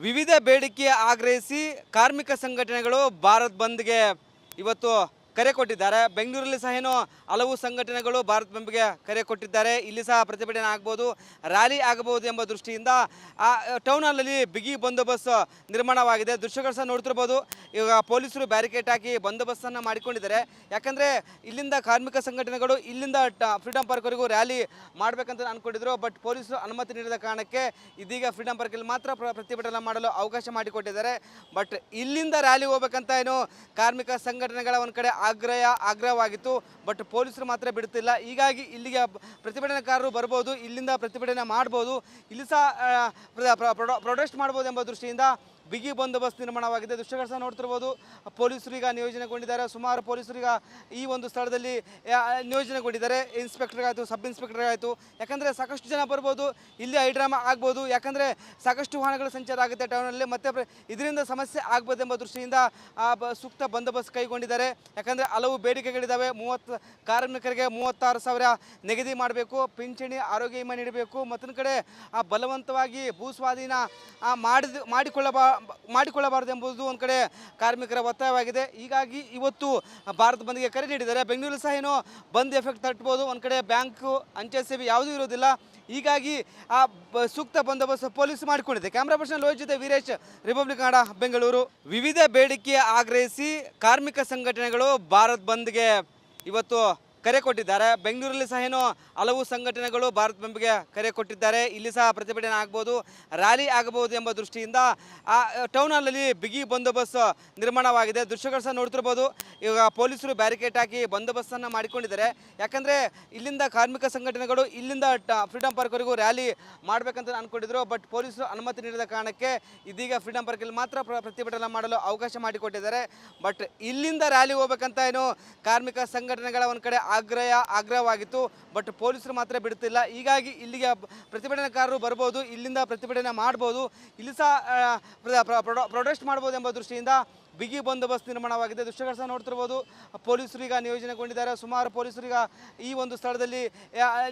ವಿವಿಧ ಬೇಡಿಕೆ ಆಗ್ರಹಿಸಿ ಕಾರ್ಮಿಕ ಸಂಘಟನೆಗಳು ಭಾರತ್ ಬಂದ್ಗೆ ಇವತ್ತು ಕರೆ ಕೊಟ್ಟಿದ್ದಾರೆ. ಬೆಂಗಳೂರಲ್ಲಿ ಸಹ ಏನು ಹಲವು ಸಂಘಟನೆಗಳು ಭಾರತ್ ಬಂದ್ಗೆ ಕರೆ ಕೊಟ್ಟಿದ್ದಾರೆ. ಇಲ್ಲಿ ಸಹ ಪ್ರತಿಭಟನೆ ಆಗ್ಬೋದು, ರ್ಯಾಲಿ ಆಗಬಹುದು ಎಂಬ ದೃಷ್ಟಿಯಿಂದ, ಆ, ಟೌನ್ ಬಿಗಿ ಬಂದೋಬಸ್ತ್ ನಿರ್ಮಾಣವಾಗಿದೆ. ದೃಶ್ಯಗಳು ಸಹ ನೋಡ್ತಿರ್ಬೋದು. ಇವಾಗ ಪೊಲೀಸರು ಬ್ಯಾರಿಕೇಡ್ ಹಾಕಿ ಬಂದೋಬಸ್ತನ್ನು ಮಾಡಿಕೊಂಡಿದ್ದಾರೆ. ಯಾಕಂದರೆ ಇಲ್ಲಿಂದ ಕಾರ್ಮಿಕ ಸಂಘಟನೆಗಳು, ಇಲ್ಲಿಂದ ಫ್ರೀಡಂ ಪಾರ್ಕ್ವರೆಗೂ ರ್ಯಾಲಿ ಮಾಡಬೇಕಂತ ಅಂದ್ಕೊಂಡಿದ್ರು ಬಟ್ ಪೊಲೀಸರು ಅನುಮತಿ ನೀಡಿದ ಕಾರಣಕ್ಕೆ ಇದೀಗ ಫ್ರೀಡಂ ಪಾರ್ಕಲ್ಲಿ ಮಾತ್ರ ಪ್ರ- ಪ್ರತಿಭಟನೆ ಮಾಡಲು ಅವಕಾಶ ಮಾಡಿಕೊಟ್ಟಿದ್ದಾರೆ. ಬಟ್ ಇಲ್ಲಿಂದ ರ್ಯಾಲಿ ಹೋಗ್ಬೇಕಂತ ಏನು ಕಾರ್ಮಿಕ ಸಂಘಟನೆಗಳ ಒಂದು ಕಡೆ ಆಗ್ರಹ ಆಗ್ರಹವಾಗಿತ್ತು ಬಟ್ ಪೊಲೀಸರು ಮಾತ್ರ ಬಿಡುತ್ತಿಲ್ಲ. ಹೀಗಾಗಿ ಇಲ್ಲಿಗೆ ಪ್ರತಿಭಟನಾಕಾರರು ಬರ್ಬೋದು, ಇಲ್ಲಿಂದ ಪ್ರತಿಭಟನೆ ಮಾಡ್ಬೋದು. ಇಲ್ಲಿ ಸಹ ಪ್ರೊಟೆಸ್ಟ್ ಮಾಡ್ಬೋದು ಎಂಬ ದೃಷ್ಟಿಯಿಂದ ಬಿಗಿ ಬಂದೋಬಸ್ತ್ ನಿರ್ಮಾಣವಾಗಿದೆ. ದೃಶ್ಯಗಳು ಸಹ ನೋಡ್ತಿರ್ಬೋದು. ಪೊಲೀಸರು ಈಗ ನಿಯೋಜನೆಗೊಂಡಿದ್ದಾರೆ. ಸುಮಾರು ಪೊಲೀಸರು ಈಗ ಈ ಒಂದು ಸ್ಥಳದಲ್ಲಿ ನಿಯೋಜನೆಗೊಂಡಿದ್ದಾರೆ. ಇನ್ಸ್ಪೆಕ್ಟರ್ ಆಯಿತು ಸಬ್ ಇನ್ಸ್ಪೆಕ್ಟರ್ ಆಯಿತು ಯಾಕಂದರೆ ಸಾಕಷ್ಟು ಜನ ಬರ್ಬೋದು. ಇಲ್ಲಿ ಹೈಡ್ರಾಮಾ ಆಗ್ಬೋದು. ಯಾಕಂದರೆ ಸಾಕಷ್ಟು ವಾಹನಗಳ ಸಂಚಾರ ಆಗುತ್ತೆ ಟೌನಲ್ಲಿ. ಮತ್ತೆ ಇದರಿಂದ ಸಮಸ್ಯೆ ಆಗ್ಬೋದೆಂಬ ದೃಷ್ಟಿಯಿಂದ, ಆ ಸೂಕ್ತ ಬಂದೋಬಸ್ತ್ ಕೈಗೊಂಡಿದ್ದಾರೆ. ಯಾಕಂದರೆ ಹಲವು ಬೇಡಿಕೆಗಳಿದ್ದಾವೆ. ಮೂವತ್ತು, ಕಾರ್ಮಿಕರಿಗೆ ಮೂವತ್ತಾರು ಸಾವಿರ ನಿಗದಿ ಮಾಡಬೇಕು. ಪಿಂಚಣಿ, ಆರೋಗ್ಯ ವಿಮೆ ನೀಡಬೇಕು. ಮತ್ತೊಂದು ಕಡೆ ಬಲವಂತವಾಗಿ ಭೂಸ್ವಾಧೀನ ಮಾಡಿದ, ಮಾಡಿಕೊಳ್ಳಬಾ ಮಾಡಿಕೊಳ್ಳಬಾರದು ಎಂಬುದು ಒಂದು ಕಡೆ ಕಾರ್ಮಿಕರ ಒತ್ತಾಯವಾಗಿದೆ. ಹೀಗಾಗಿ ಇವತ್ತು ಭಾರತ ಬಂದ್ಗೆ ಕರೆ ನೀಡಿದ್ದಾರೆ. ಬೆಂಗಳೂರು ಸಹ ಏನೋ ಬಂದ್ ಎಫೆಕ್ಟ್ ತಟ್ಬೋದು. ಒಂದು ಕಡೆ ಬ್ಯಾಂಕು ಅಂಚೆ ಸೇವೆ ಯಾವುದೂ ಇರೋದಿಲ್ಲ. ಹೀಗಾಗಿ ಆ ಸೂಕ್ತ ಬಂದೋಬಸ್ತ್ ಪೊಲೀಸ್ ಮಾಡಿಕೊಂಡಿದೆ. ಕ್ಯಾಮ್ರಾ ಪರ್ಸನ್ ಲೋಹಿತ್ ಜೊತೆ ವೀರೇಶ್, ರಿಪಬ್ಲಿಕ್ ಕನ್ನಡ ಬೆಂಗಳೂರು. ವಿವಿಧ ಬೇಡಿಕೆ ಆಗ್ರಹಿಸಿ ಕಾರ್ಮಿಕ ಸಂಘಟನೆಗಳು ಭಾರತ್ ಬಂದ್ಗೆ ಇವತ್ತು ಕರೆ ಕೊಟ್ಟಿದ್ದಾರೆ. ಬೆಂಗಳೂರಲ್ಲಿ ಸಹ ಏನು ಹಲವು ಸಂಘಟನೆಗಳು ಭಾರತ್ ಬಂದ್ಗೆ ಕರೆ ಕೊಟ್ಟಿದ್ದಾರೆ. ಇಲ್ಲಿ ಸಹ ಪ್ರತಿಭಟನೆ ಆಗ್ಬೋದು, ರ್ಯಾಲಿ ಆಗಬಹುದು ಎಂಬ ದೃಷ್ಟಿಯಿಂದ, ಆ ಟೌನ್ ಬಿಗಿ ಬಂದೋಬಸ್ತ್ ನಿರ್ಮಾಣವಾಗಿದೆ. ದೃಶ್ಯಗಳು ಸಹ ನೋಡ್ತಿರ್ಬೋದು. ಇವಾಗ ಪೊಲೀಸರು ಬ್ಯಾರಿಕೇಡ್ ಹಾಕಿ ಬಂದೋಬಸ್ತನ್ನು ಮಾಡಿಕೊಂಡಿದ್ದಾರೆ. ಯಾಕಂದರೆ ಇಲ್ಲಿಂದ ಕಾರ್ಮಿಕ ಸಂಘಟನೆಗಳು, ಇಲ್ಲಿಂದ ಫ್ರೀಡಂ ಪಾರ್ಕ್ವರೆಗೂ ರ್ಯಾಲಿ ಮಾಡಬೇಕಂತ ಅಂದ್ಕೊಂಡಿದ್ರು ಬಟ್ ಪೊಲೀಸರು ಅನುಮತಿ ನೀಡಿದ ಕಾರಣಕ್ಕೆ ಇದೀಗ ಫ್ರೀಡಂ ಪಾರ್ಕಲ್ಲಿ ಮಾತ್ರ ಪ್ರ- ಪ್ರತಿಭಟನೆ ಮಾಡಲು ಅವಕಾಶ ಮಾಡಿಕೊಟ್ಟಿದ್ದಾರೆ. ಬಟ್ ಇಲ್ಲಿಂದ ರ್ಯಾಲಿ ಹೋಗ್ಬೇಕಂತ ಏನು ಕಾರ್ಮಿಕ ಸಂಘಟನೆಗಳ ಒಂದು ಕಡೆ ಆಗ್ರಹ ಆಗ್ರಹವಾಗಿತ್ತು. ಬಟ್ ಪೊಲೀಸರು ಮಾತ್ರ ಬಿಡುತ್ತಿಲ್ಲ. ಹೀಗಾಗಿ ಇಲ್ಲಿಗೆ ಪ್ರತಿಭಟನಾಕಾರರು ಬರ್ಬೋದು, ಇಲ್ಲಿಂದ ಪ್ರತಿಭಟನೆ ಮಾಡ್ಬೋದು. ಇಲ್ಲಿ ಸಹ ಪ್ರೊಟೆಸ್ಟ್ ಮಾಡ್ಬೋದು ಎಂಬ ದೃಷ್ಟಿಯಿಂದ ಬಿಗಿ ಬಂದೋಬಸ್ತ್ ನಿರ್ಮಾಣವಾಗಿದೆ. ದೃಶ್ಯಗಳು ಸಹ ನೋಡ್ತಿರ್ಬೋದು. ಪೊಲೀಸರು ನಿಯೋಜನೆಗೊಂಡಿದ್ದಾರೆ. ಸುಮಾರು ಪೊಲೀಸರು ಈ ಒಂದು ಸ್ಥಳದಲ್ಲಿ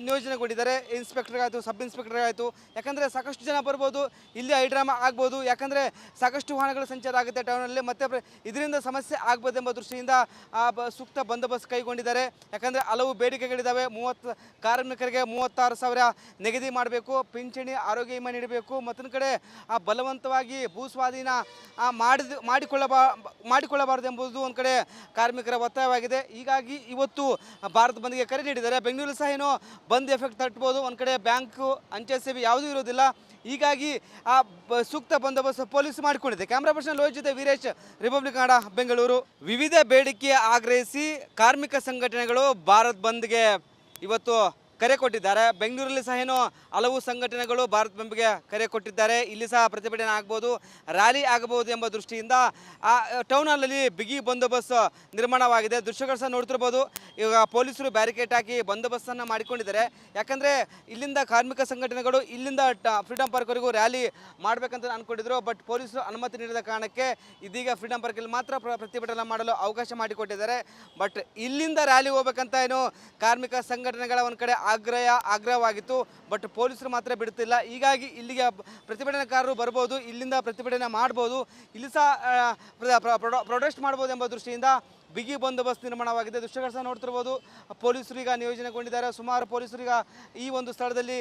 ನಿಯೋಜನೆಗೊಂಡಿದ್ದಾರೆ. ಇನ್ಸ್ಪೆಕ್ಟರ್ ಆಯಿತು ಸಬ್ ಇನ್ಸ್ಪೆಕ್ಟರ್ ಆಯಿತು ಯಾಕಂದರೆ ಸಾಕಷ್ಟು ಜನ ಬರ್ಬೋದು. ಇಲ್ಲಿ ಹೈಡ್ರಾಮಾ ಆಗ್ಬೋದು. ಯಾಕಂದರೆ ಸಾಕಷ್ಟು ವಾಹನಗಳ ಸಂಚಾರ ಆಗುತ್ತೆ ಟೌನಲ್ಲಿ. ಮತ್ತೆ ಇದರಿಂದ ಸಮಸ್ಯೆ ಆಗ್ಬೋದೆಂಬ ದೃಷ್ಟಿಯಿಂದ ಸೂಕ್ತ ಬಂದೋಬಸ್ತ್ ಕೈಗೊಂಡಿದ್ದಾರೆ. ಯಾಕಂದರೆ ಹಲವು ಬೇಡಿಕೆಗಳಿದ್ದಾವೆ ಮೂವತ್ತು ಕಾರ್ಮಿಕರಿಗೆ ಮೂವತ್ತಾರು ಸಾವಿರ ನಿಗದಿ ಮಾಡಬೇಕು. ಪಿಂಚಣಿ ಆರೋಗ್ಯ ವಿಮೆ ನೀಡಬೇಕು. ಮತ್ತೊಂದು ಕಡೆ ಬಲವಂತವಾಗಿ ಭೂ ಸ್ವಾಧೀನ ಆ, ಮಾಡಿದ ಮಾಡಿಕೊಳ್ಳಬಾ ಮಾಡಿಕೊಳ್ಳಬಾರದು ಎಂಬುದು ಒಂದು ಕಡೆ ಕಾರ್ಮಿಕರ ಒತ್ತಾಯವಾಗಿದೆ. ಹೀಗಾಗಿ ಇವತ್ತು ಭಾರತ ಬಂದ್ಗೆ ಕರೆ ನೀಡಿದ್ದಾರೆ ಬೆಂಗಳೂರು ಸಹ ಏನೋ ಬಂದ್ ಎಫೆಕ್ಟ್ ತಟ್ಬೋದು, ಒಂದು ಕಡೆ ಬ್ಯಾಂಕು, ಅಂಚೆ ಸೇವೆ ಯಾವುದೂ ಇರೋದಿಲ್ಲ. ಹೀಗಾಗಿ ಆ ಸೂಕ್ತ ಬಂದೋಬಸ್ತ್ ಪೊಲೀಸ್ ಮಾಡಿಕೊಂಡಿದೆ. ಕ್ಯಾಮ್ರಾ ಪರ್ಸನ್ ಲೋಹಿತ್ ಜೊತೆ ವೀರೇಶ್, ರಿಪಬ್ಲಿಕ್ ಕನ್ನಡ, ಬೆಂಗಳೂರು. ವಿವಿಧ ಬೇಡಿಕೆ ಆಗ್ರಹಿಸಿ ಕಾರ್ಮಿಕ ಸಂಘಟನೆಗಳು ಭಾರತ್ ಬಂದ್ಗೆ ಇವತ್ತು ಕರೆ ಕೊಟ್ಟಿದ್ದಾರೆ. ಬೆಂಗಳೂರಲ್ಲಿ ಸಹ ಏನು ಹಲವು ಸಂಘಟನೆಗಳು ಭಾರತ್ ಬಂದ್ಗೆ ಕರೆ ಕೊಟ್ಟಿದ್ದಾರೆ. ಇಲ್ಲಿ ಸಹ ಪ್ರತಿಭಟನೆ ಆಗ್ಬೋದು, ರ್ಯಾಲಿ ಆಗಬಹುದು ಎಂಬ ದೃಷ್ಟಿಯಿಂದ, ಆ ಟೌನ್ ಬಿಗಿ ಬಂದೋಬಸ್ತ್ ನಿರ್ಮಾಣವಾಗಿದೆ. ದೃಶ್ಯಗಳು ಸಹ ನೋಡ್ತಿರ್ಬೋದು. ಇವಾಗ ಪೊಲೀಸರು ಬ್ಯಾರಿಕೇಡ್ ಹಾಕಿ ಬಂದೋಬಸ್ತನ್ನು ಮಾಡಿಕೊಂಡಿದ್ದಾರೆ. ಯಾಕಂದರೆ ಇಲ್ಲಿಂದ ಕಾರ್ಮಿಕ ಸಂಘಟನೆಗಳು, ಇಲ್ಲಿಂದ ಫ್ರೀಡಂ ಪಾರ್ಕ್ವರೆಗೂ ರ್ಯಾಲಿ ಮಾಡಬೇಕಂತ ಅಂದ್ಕೊಂಡಿದ್ರು ಬಟ್ ಪೊಲೀಸರು ಅನುಮತಿ ನೀಡಿದ ಕಾರಣಕ್ಕೆ ಇದೀಗ ಫ್ರೀಡಂ ಪಾರ್ಕಲ್ಲಿ ಮಾತ್ರ ಪ್ರತಿಭಟನೆ ಮಾಡಲು ಅವಕಾಶ ಮಾಡಿಕೊಟ್ಟಿದ್ದಾರೆ. ಬಟ್ ಇಲ್ಲಿಂದ ರ್ಯಾಲಿ ಹೋಗ್ಬೇಕಂತ ಏನು ಕಾರ್ಮಿಕ ಸಂಘಟನೆಗಳ ಒಂದು ಕಡೆ ಆಗ್ರಹ ಆಗ್ರಹವಾಗಿತ್ತು. ಬಟ್ ಪೊಲೀಸರು ಮಾತ್ರ ಬಿಡ್ತಿಲ್ಲ ಹೀಗಾಗಿ ಇಲ್ಲಿಗೆ ಪ್ರತಿಭಟನಾಕಾರರು ಬರ್ಬೋದು, ಇಲ್ಲಿಂದ ಪ್ರತಿಭಟನೆ ಮಾಡ್ಬೋದು. ಇಲ್ಲಿ ಸಹ ಪ್ರೊಟೆಸ್ಟ್ ಮಾಡ್ಬೋದು ಎಂಬ ದೃಷ್ಟಿಯಿಂದ ಬಿಗಿ ಬಂದೋಬಸ್ತ್ ನಿರ್ಮಾಣವಾಗಿದೆ. ದೃಶ್ಯಗಳು ನೋಡ್ತಿರ್ಬೋದು. ಪೊಲೀಸರು ಈಗ ನಿಯೋಜನೆಗೊಂಡಿದ್ದಾರೆ. ಸುಮಾರು ಪೊಲೀಸರು ಈಗ ಈ ಒಂದು ಸ್ಥಳದಲ್ಲಿ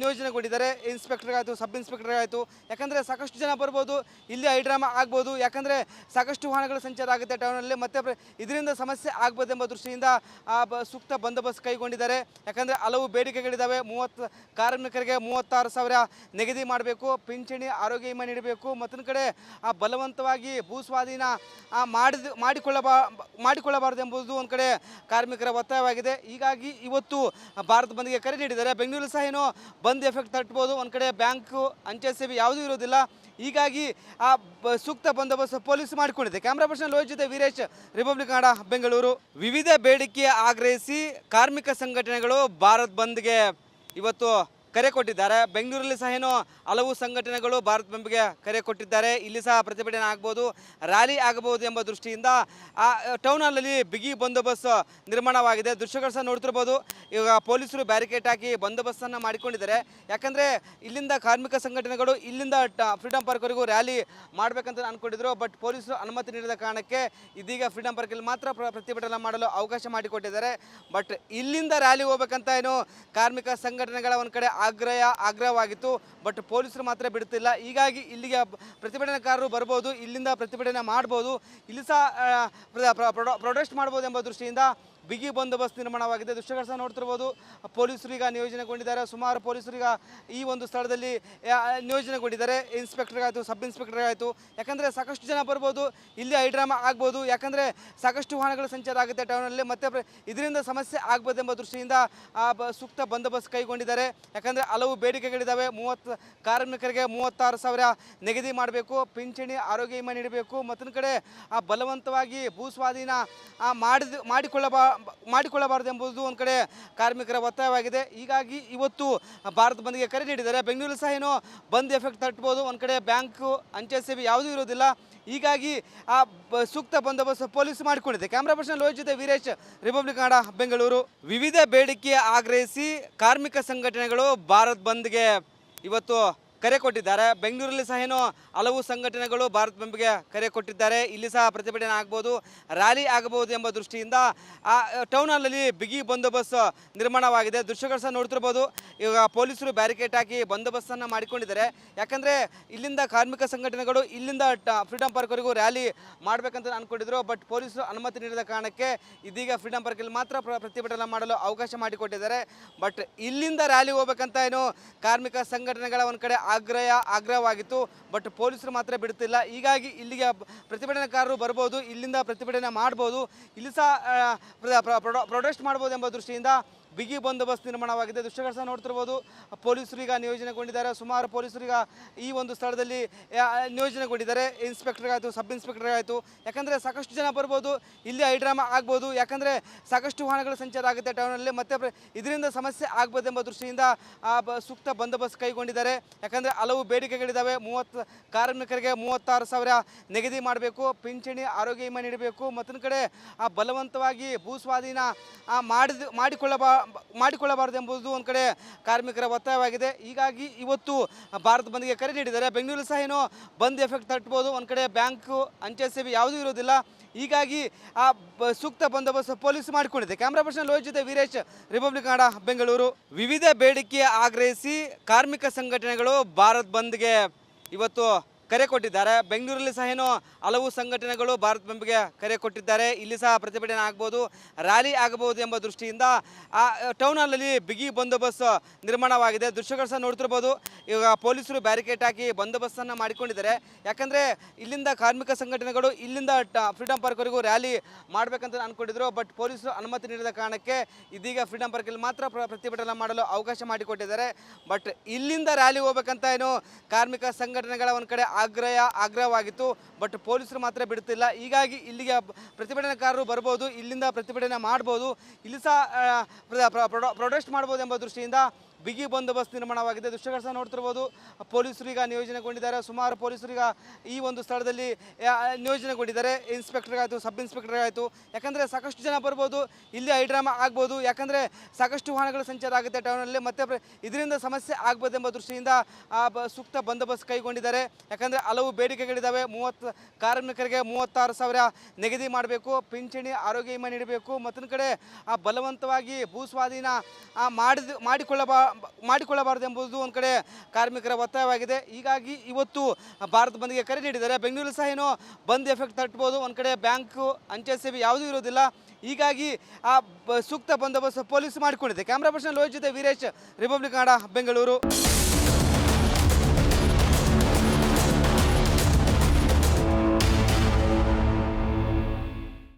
ನಿಯೋಜನೆಗೊಂಡಿದ್ದಾರೆ. ಇನ್ಸ್ಪೆಕ್ಟರ್ ಆಯಿತು ಸಬ್ ಇನ್ಸ್ಪೆಕ್ಟರ್ ಆಯಿತು ಯಾಕಂದರೆ ಸಾಕಷ್ಟು ಜನ ಬರ್ಬೋದು. ಇಲ್ಲಿ ಹೈಡ್ರಾಮಾ ಆಗ್ಬೋದು. ಯಾಕಂದರೆ ಸಾಕಷ್ಟು ವಾಹನಗಳ ಸಂಚಾರ ಆಗುತ್ತೆ ಟೌನಲ್ಲಿ. ಮತ್ತೆ ಇದರಿಂದ ಸಮಸ್ಯೆ ಆಗ್ಬೋದೆಂಬ ದೃಷ್ಟಿಯಿಂದ ಆ ಸೂಕ್ತ ಬಂದೋಬಸ್ತ್ ಕೈಗೊಂಡಿದ್ದಾರೆ. ಯಾಕಂದರೆ ಹಲವು ಬೇಡಿಕೆಗಳಿದ್ದಾವೆ. ಮೂವತ್ತು ಕಾರ್ಮಿಕರಿಗೆ ಮೂವತ್ತಾರು ಸಾವಿರ ನಿಗದಿ ಮಾಡಬೇಕು. ಪಿಂಚಣಿ ಆರೋಗ್ಯ ವಿಮೆ ನೀಡಬೇಕು. ಮತ್ತೊಂದು ಕಡೆ ಆ ಬಲವಂತವಾಗಿ ಭೂ ಸ್ವಾಧೀನ ಆ, ಮಾಡಿದ ಮಾಡಿಕೊಳ್ಳಬಾ ಮಾಡಿಕೊಳ್ಳಬಾರದು ಎಂಬುದು ಒಂದು ಕಡೆ ಕಾರ್ಮಿಕರ ಒತ್ತಾಯವಾಗಿದೆ. ಹೀಗಾಗಿ ಇವತ್ತು ಭಾರತ ಬಂದ್ಗೆ ಕರೆ ನೀಡಿದ್ದಾರೆ. ಬೆಂಗಳೂರು ಸಹ ಏನೋ ಬಂದ್ ಎಫೆಕ್ಟ್ ತಟ್ಬೋದು. ಒಂದು ಕಡೆ ಬ್ಯಾಂಕು ಅಂಚೆ ಸೇವೆ ಯಾವುದೂ ಇರೋದಿಲ್ಲ. ಹೀಗಾಗಿ ಆ ಸೂಕ್ತ ಬಂದೋಬಸ್ತ್ ಪೊಲೀಸ್ ಮಾಡಿಕೊಂಡಿದೆ. ಕ್ಯಾಮ್ರಾ ಪರ್ಸನ್ ಲೋಹಿತ್ ಜೊತೆ ವೀರೇಶ್, ರಿಪಬ್ಲಿಕ್ ಕನ್ನಡ ಬೆಂಗಳೂರು. ವಿವಿಧ ಬೇಡಿಕೆ ಆಗ್ರಹಿಸಿ ಕಾರ್ಮಿಕ ಸಂಘಟನೆಗಳು ಭಾರತ್ ಬಂದ್ಗೆ ಇವತ್ತು ಕರೆ ಕೊಟ್ಟಿದ್ದಾರೆ. ಬೆಂಗಳೂರಲ್ಲಿ ಸಹ ಏನು ಹಲವು ಸಂಘಟನೆಗಳು ಭಾರತ್ ಬಂದ್ಗೆ ಕರೆ ಕೊಟ್ಟಿದ್ದಾರೆ. ಇಲ್ಲಿ ಸಹ ಪ್ರತಿಭಟನೆ ಆಗ್ಬೋದು, ರ್ಯಾಲಿ ಆಗಬಹುದು ಎಂಬ ದೃಷ್ಟಿಯಿಂದ, ಆ ಟೌನ್ ಹಾಲಲ್ಲಿ ಬಿಗಿ ಬಂದೋಬಸ್ತ್ ನಿರ್ಮಾಣವಾಗಿದೆ. ದೃಶ್ಯಗಳು ಸಹ ನೋಡ್ತಿರ್ಬೋದು. ಇವಾಗ ಪೊಲೀಸರು ಬ್ಯಾರಿಕೇಡ್ ಹಾಕಿ ಬಂದೋಬಸ್ತನ್ನು ಮಾಡಿಕೊಂಡಿದ್ದಾರೆ. ಯಾಕಂದರೆ ಇಲ್ಲಿಂದ ಕಾರ್ಮಿಕ ಸಂಘಟನೆಗಳು, ಇಲ್ಲಿಂದ ಫ್ರೀಡಮ್ ಪಾರ್ಕ್ವರೆಗೂ ರ್ಯಾಲಿ ಮಾಡಬೇಕಂತ ಅಂದ್ಕೊಂಡಿದ್ರು ಬಟ್ ಪೊಲೀಸರು ಅನುಮತಿ ನೀಡಿದ ಕಾರಣಕ್ಕೆ ಇದೀಗ ಫ್ರೀಡಮ್ ಪಾರ್ಕಲ್ಲಿ ಮಾತ್ರ ಪ್ರ- ಪ್ರತಿಭಟನೆ ಮಾಡಲು ಅವಕಾಶ ಮಾಡಿಕೊಟ್ಟಿದ್ದಾರೆ. ಬಟ್ ಇಲ್ಲಿಂದ ರ್ಯಾಲಿ ಹೋಗ್ಬೇಕಂತ ಏನು ಕಾರ್ಮಿಕ ಸಂಘಟನೆಗಳ ಒಂದು ಕಡೆ ಆಗ್ರಹ ಆಗ್ರಹವಾಗಿತ್ತು ಬಟ್ ಪೊಲೀಸರು ಮಾತ್ರ ಬಿಡುತ್ತಿಲ್ಲ. ಹೀಗಾಗಿ ಇಲ್ಲಿಗೆ ಪ್ರತಿಭಟನಾಕಾರರು ಬರ್ಬೋದು, ಇಲ್ಲಿಂದ ಪ್ರತಿಭಟನೆ ಮಾಡ್ಬೋದು. ಇಲ್ಲಿ ಸಹ ಪ್ರೊಟೆಸ್ಟ್ ಮಾಡ್ಬೋದು ಎಂಬ ದೃಷ್ಟಿಯಿಂದ ಬಿಗಿ ಬಂದೋಬಸ್ತ್ ನಿರ್ಮಾಣವಾಗಿದೆ. ದೃಶ್ಯಗಳು ಸಹ ನೋಡ್ತಿರ್ಬೋದು. ಪೊಲೀಸರು ಈಗ ನಿಯೋಜನೆಗೊಂಡಿದ್ದಾರೆ. ಸುಮಾರು ಪೊಲೀಸರು ಈಗ ಈ ಒಂದು ಸ್ಥಳದಲ್ಲಿ ನಿಯೋಜನೆಗೊಂಡಿದ್ದಾರೆ. ಇನ್ಸ್ಪೆಕ್ಟರ್ಗಾಯಿತು, ಸಬ್ ಇನ್ಸ್ಪೆಕ್ಟರ್ ಆಯಿತು ಯಾಕಂದರೆ ಸಾಕಷ್ಟು ಜನ ಬರ್ಬೋದು. ಇಲ್ಲಿ ಹೈಡ್ರಾಮಾ ಆಗ್ಬೋದು. ಯಾಕಂದರೆ ಸಾಕಷ್ಟು ವಾಹನಗಳ ಸಂಚಾರ ಆಗುತ್ತೆ ಟೌನಲ್ಲಿ. ಮತ್ತೆ ಇದರಿಂದ ಸಮಸ್ಯೆ ಆಗ್ಬೋದು ಎಂಬ ದೃಷ್ಟಿಯಿಂದ, ಆ ಸೂಕ್ತ ಬಂದೋಬಸ್ತ್ ಕೈಗೊಂಡಿದ್ದಾರೆ. ಯಾಕಂದರೆ ಹಲವು ಬೇಡಿಕೆಗಳಿದ್ದಾವೆ. ಮೂವತ್ತು, ಕಾರ್ಮಿಕರಿಗೆ ಮೂವತ್ತಾರು ಸಾವಿರ ನಿಗದಿ ಮಾಡಬೇಕು. ಪಿಂಚಣಿ, ಆರೋಗ್ಯ ವಿಮೆ ನೀಡಬೇಕು. ಮತ್ತೊಂದು ಕಡೆ ಬಲವಂತವಾಗಿ ಭೂ ಸ್ವಾಧೀನ ಮಾಡಿದ, ಮಾಡಿಕೊಳ್ಳಬಾ ಮಾಡಿಕೊಳ್ಳಬಾರದು ಎಂಬುದು ಒಂದು ಕಡೆ ಕಾರ್ಮಿಕರ ಒತ್ತಾಯವಾಗಿದೆ. ಹೀಗಾಗಿ ಇವತ್ತು ಭಾರತ ಬಂದ್ಗೆ ಕರೆ ನೀಡಿದ್ದಾರೆ. ಬೆಂಗಳೂರು ಸಹ ಏನೋ ಬಂದ್ ಎಫೆಕ್ಟ್ ತಟ್ಬೋದು. ಒಂದು ಕಡೆ ಬ್ಯಾಂಕು ಅಂಚೆ ಸೇವೆ ಯಾವುದೂ ಇರೋದಿಲ್ಲ. ಹೀಗಾಗಿ ಆ ಸೂಕ್ತ ಬಂದೋಬಸ್ತ್ ಪೊಲೀಸ್ ಮಾಡಿಕೊಂಡಿದೆ. Camera person Lochita Veeresh, Republic Kannada Bengaluru. ವಿವಿಧ ಬೇಡಿಕೆ ಆಗ್ರಹಿಸಿ ಕಾರ್ಮಿಕ ಸಂಘಟನೆಗಳು ಭಾರತ್ ಬಂದ್ಗೆ ಇವತ್ತು ಕರೆ ಕೊಟ್ಟಿದ್ದಾರೆ. ಬೆಂಗಳೂರಲ್ಲಿ ಸಹ ಏನು ಹಲವು ಸಂಘಟನೆಗಳು ಭಾರತ್ ಬಂದ್ಗೆ ಕರೆ ಕೊಟ್ಟಿದ್ದಾರೆ. ಇಲ್ಲಿ ಸಹ ಪ್ರತಿಭಟನೆ ಆಗ್ಬೋದು, ರ್ಯಾಲಿ ಆಗಬಹುದು ಎಂಬ ದೃಷ್ಟಿಯಿಂದ, ಆ, ಟೌನ್ ಬಿಗಿ ಬಂದೋಬಸ್ತ್ ನಿರ್ಮಾಣವಾಗಿದೆ. ದೃಶ್ಯಗಳು ಸಹ ನೋಡ್ತಿರ್ಬೋದು. ಇವಾಗ ಪೊಲೀಸರು ಬ್ಯಾರಿಕೇಡ್ ಹಾಕಿ ಬಂದೋಬಸ್ತನ್ನು ಮಾಡಿಕೊಂಡಿದ್ದಾರೆ. ಯಾಕಂದರೆ ಇಲ್ಲಿಂದ ಕಾರ್ಮಿಕ ಸಂಘಟನೆಗಳು, ಇಲ್ಲಿಂದ ಫ್ರೀಡಮ್ ಪಾರ್ಕ್ವರೆಗೂ ರ್ಯಾಲಿ ಮಾಡಬೇಕಂತ ಅಂದ್ಕೊಂಡಿದ್ರು ಬಟ್ ಪೊಲೀಸರು ಅನುಮತಿ ನೀಡಿದ ಕಾರಣಕ್ಕೆ ಇದೀಗ ಫ್ರೀಡಮ್ ಪಾರ್ಕಲ್ಲಿ ಮಾತ್ರ ಪ್ರತಿಭಟನೆ ಮಾಡಲು ಅವಕಾಶ ಮಾಡಿಕೊಟ್ಟಿದ್ದಾರೆ. ಬಟ್ ಇಲ್ಲಿಂದ ರ್ಯಾಲಿ ಹೋಗ್ಬೇಕಂತ ಏನು ಕಾರ್ಮಿಕ ಸಂಘಟನೆಗಳ ಒಂದು ಕಡೆ ಆಗ್ರಹ ಆಗ್ರಹವಾಗಿತ್ತು ಬಟ್ ಪೊಲೀಸರು ಮಾತ್ರ ಬಿಡುತ್ತಿಲ್ಲ. ಹೀಗಾಗಿ ಇಲ್ಲಿಗೆ ಪ್ರತಿಭಟನಾಕಾರರು ಬರ್ಬೋದು, ಇಲ್ಲಿಂದ ಪ್ರತಿಭಟನೆ ಮಾಡ್ಬೋದು. ಇಲ್ಲಿ ಸಹ ಪ್ರೊಟೆಸ್ಟ್ ಮಾಡ್ಬೋದು ಎಂಬ ದೃಷ್ಟಿಯಿಂದ ಬಿಗಿ ಬಂದೋಬಸ್ತ್ ನಿರ್ಮಾಣವಾಗಿದೆ. ದೃಶ್ಯಗಳು ಸಹ ನೋಡ್ತಿರ್ಬೋದು. ಪೊಲೀಸರು ಈಗ ನಿಯೋಜನೆಗೊಂಡಿದ್ದಾರೆ. ಸುಮಾರು ಪೊಲೀಸರು ಈಗ ಈ ಒಂದು ಸ್ಥಳದಲ್ಲಿ ನಿಯೋಜನೆಗೊಂಡಿದ್ದಾರೆ. ಇನ್ಸ್ಪೆಕ್ಟರ್ ಆಯಿತು ಸಬ್ ಇನ್ಸ್ಪೆಕ್ಟರ್ ಆಯಿತು ಯಾಕಂದರೆ ಸಾಕಷ್ಟು ಜನ ಬರ್ಬೋದು. ಇಲ್ಲಿ ಹೈಡ್ರಾಮಾ ಆಗ್ಬೋದು. ಯಾಕಂದರೆ ಸಾಕಷ್ಟು ವಾಹನಗಳ ಸಂಚಾರ ಆಗುತ್ತೆ ಟೌನಲ್ಲಿ. ಮತ್ತೆ ಇದರಿಂದ ಸಮಸ್ಯೆ ಆಗ್ಬೋದು ಎಂಬ ದೃಷ್ಟಿಯಿಂದ ಆ ಸೂಕ್ತ ಬಂದೋಬಸ್ತ್ ಕೈಗೊಂಡಿದ್ದಾರೆ. ಯಾಕಂದರೆ ಹಲವು ಬೇಡಿಕೆಗಳಿದ್ದಾವೆ. ಮೂವತ್ತು ಕಾರ್ಮಿಕರಿಗೆ ಮೂವತ್ತಾರು ಸಾವಿರ ನಿಗದಿ ಮಾಡಬೇಕು. ಪಿಂಚಣಿ ಆರೋಗ್ಯ ವಿಮೆ ನೀಡಬೇಕು. ಮತ್ತೊಂದು ಕಡೆ ಬಲವಂತವಾಗಿ ಭೂ ಸ್ವಾಧೀನ ಆ, ಮಾಡಿದ ಮಾಡಿಕೊಳ್ಳಬಾ ಮಾಡಿಕೊಳ್ಳಬಾರದು ಎಂಬುದು ಒಂದು ಕಡೆ ಕಾರ್ಮಿಕರ ಒತ್ತಾಯವಾಗಿದೆ. ಹೀಗಾಗಿ ಇವತ್ತು ಭಾರತ ಬಂದ್ಗೆ ಕರೆ ನೀಡಿದ್ದಾರೆ. ಬೆಂಗಳೂರು ಸಹ ಏನೋ ಬಂದ್ ಎಫೆಕ್ಟ್ ತಟ್ಬೋದು. ಒಂದು ಕಡೆ ಬ್ಯಾಂಕು ಅಂಚೆ ಸೇವೆ ಯಾವುದೂ ಇರೋದಿಲ್ಲ ಹೀಗಾಗಿ ಆ ಸೂಕ್ತ ಬಂದೋಬಸ್ತ್ ಪೊಲೀಸ್ ಮಾಡಿಕೊಂಡಿದೆ. ಕ್ಯಾಮ್ರಾ ಪರ್ಸನ್ ಲೋಹಿತ್ ಜೊತೆ ವೀರೇಶ್, ರಿಪಬ್ಲಿಕ್ ಕನ್ನಡ ಬೆಂಗಳೂರು. ವಿವಿಧ ಬೇಡಿಕೆ ಆಗ್ರಹಿಸಿ ಕಾರ್ಮಿಕ ಸಂಘಟನೆಗಳು ಭಾರತ್ ಬಂದ್ಗೆ ಇವತ್ತು ಕರೆ ಕೊಟ್ಟಿದ್ದಾರೆ. ಬೆಂಗಳೂರಲ್ಲಿ ಸಹ ಏನು ಹಲವು ಸಂಘಟನೆಗಳು ಭಾರತ್ ಬಂದ್ಗೆ ಕರೆ ಕೊಟ್ಟಿದ್ದಾರೆ. ಇಲ್ಲಿ ಸಹ ಪ್ರತಿಭಟನೆ ಆಗ್ಬೋದು, ರ್ಯಾಲಿ ಆಗಬಹುದು ಎಂಬ ದೃಷ್ಟಿಯಿಂದ, ಆ, ಟೌನ್ ಬಿಗಿ ಬಂದೋಬಸ್ತ್ ನಿರ್ಮಾಣವಾಗಿದೆ. ದೃಶ್ಯಗಳು ಸಹ ನೋಡ್ತಿರ್ಬೋದು. ಇವಾಗ ಪೊಲೀಸರು ಬ್ಯಾರಿಕೇಡ್ ಹಾಕಿ ಬಂದೋಬಸ್ತನ್ನು ಮಾಡಿಕೊಂಡಿದ್ದಾರೆ. ಯಾಕಂದರೆ ಇಲ್ಲಿಂದ ಕಾರ್ಮಿಕ ಸಂಘಟನೆಗಳು, ಇಲ್ಲಿಂದ ಫ್ರೀಡಮ್ ಪಾರ್ಕ್ವರೆಗೂ ರ್ಯಾಲಿ ಮಾಡಬೇಕಂತ ಅಂದ್ಕೊಂಡಿದ್ರು ಬಟ್ ಪೊಲೀಸರು ಅನುಮತಿ ನೀಡಿದ ಕಾರಣಕ್ಕೆ ಇದೀಗ ಫ್ರೀಡಮ್ ಪಾರ್ಕಲ್ಲಿ ಮಾತ್ರ ಪ್ರತಿಭಟನೆ ಮಾಡಲು ಅವಕಾಶ ಮಾಡಿಕೊಟ್ಟಿದ್ದಾರೆ. ಬಟ್ ಇಲ್ಲಿಂದ ರ್ಯಾಲಿ ಹೋಗ್ಬೇಕಂತ ಏನು ಕಾರ್ಮಿಕ ಸಂಘಟನೆಗಳ ಒಂದು ಕಡೆ ಆಗ್ರಹ ಆಗ್ರಹವಾಗಿತ್ತು ಬಟ್ ಪೊಲೀಸರು ಮಾತ್ರ ಬಿಡುತ್ತಿಲ್ಲ. ಹೀಗಾಗಿ ಇಲ್ಲಿಗೆ ಪ್ರತಿಭಟನಾಕಾರರು ಬರ್ಬೋದು, ಇಲ್ಲಿಂದ ಪ್ರತಿಭಟನೆ ಮಾಡ್ಬೋದು. ಇಲ್ಲಿ ಸಹ ಪ್ರೊಟೆಸ್ಟ್ ಮಾಡ್ಬೋದು ಎಂಬ ದೃಷ್ಟಿಯಿಂದ ಬಿಗಿ ಬಂದೋಬಸ್ತ್ ನಿರ್ಮಾಣವಾಗಿದೆ. ದೃಶ್ಯಗಳು ಸಹ ನೋಡ್ತಿರ್ಬೋದು. ಪೊಲೀಸರು ಈಗ ನಿಯೋಜನೆಗೊಂಡಿದ್ದಾರೆ. ಸುಮಾರು ಪೊಲೀಸರು ಈಗ ಈ ಒಂದು ಸ್ಥಳದಲ್ಲಿ ನಿಯೋಜನೆಗೊಂಡಿದ್ದಾರೆ. ಇನ್ಸ್ಪೆಕ್ಟರ್ ಆಯಿತು ಸಬ್ ಇನ್ಸ್ಪೆಕ್ಟರ್ ಆಯಿತು ಯಾಕಂದರೆ ಸಾಕಷ್ಟು ಜನ ಬರ್ಬೋದು. ಇಲ್ಲಿ ಹೈಡ್ರಾಮಾ ಆಗ್ಬೋದು. ಯಾಕಂದರೆ ಸಾಕಷ್ಟು ವಾಹನಗಳ ಸಂಚಾರ ಆಗುತ್ತೆ ಟೌನಲ್ಲಿ. ಮತ್ತೆ ಇದರಿಂದ ಸಮಸ್ಯೆ ಆಗ್ಬೋದು ಎಂಬ ದೃಷ್ಟಿಯಿಂದ ಆ ಸೂಕ್ತ ಬಂದೋಬಸ್ತ್ ಕೈಗೊಂಡಿದ್ದಾರೆ. ಯಾಕಂದರೆ ಹಲವು ಬೇಡಿಕೆಗಳಿದ್ದಾವೆ. ಮೂವತ್ತು ಕಾರ್ಮಿಕರಿಗೆ ಮೂವತ್ತಾರು ಸಾವಿರ ನಿಗದಿ ಮಾಡಬೇಕು. ಪಿಂಚಣಿ ಆರೋಗ್ಯ ವಿಮೆ ನೀಡಬೇಕು. ಮತ್ತೊಂದು ಕಡೆ ಬಲವಂತವಾಗಿ ಭೂ ಸ್ವಾಧೀನ ಆ, ಮಾಡಿದ ಮಾಡಿಕೊಳ್ಳಬಾ ಮಾಡಿಕೊಳ್ಳಬಾರದು ಎಂಬುದು ಒಂದು ಕಡೆ ಕಾರ್ಮಿಕರ ಒತ್ತಾಯವಾಗಿದೆ. ಹೀಗಾಗಿ ಇವತ್ತು ಭಾರತ ಬಂದ್ಗೆ ಕರೆ ನೀಡಿದ್ದಾರೆ. ಬೆಂಗಳೂರು ಸಹ ಏನೋ ಬಂದ್ ಎಫೆಕ್ಟ್ ತಟ್ಬೋದು. ಒಂದು ಕಡೆ ಬ್ಯಾಂಕು ಅಂಚೆ ಸೇವೆ ಯಾವುದೂ ಇರೋದಿಲ್ಲ ಹೀಗಾಗಿ ಆ ಸೂಕ್ತ ಬಂದೋಬಸ್ತ್ ಪೊಲೀಸ್ ಮಾಡಿಕೊಂಡಿದೆ. ಕ್ಯಾಮ್ರಾ ಪರ್ಸನ್ ಲೋಹಿತ್ ಜೊತೆ ವೀರೇಶ್, ರಿಪಬ್ಲಿಕ್ ಕನ್ನಡ, ಬೆಂಗಳೂರು.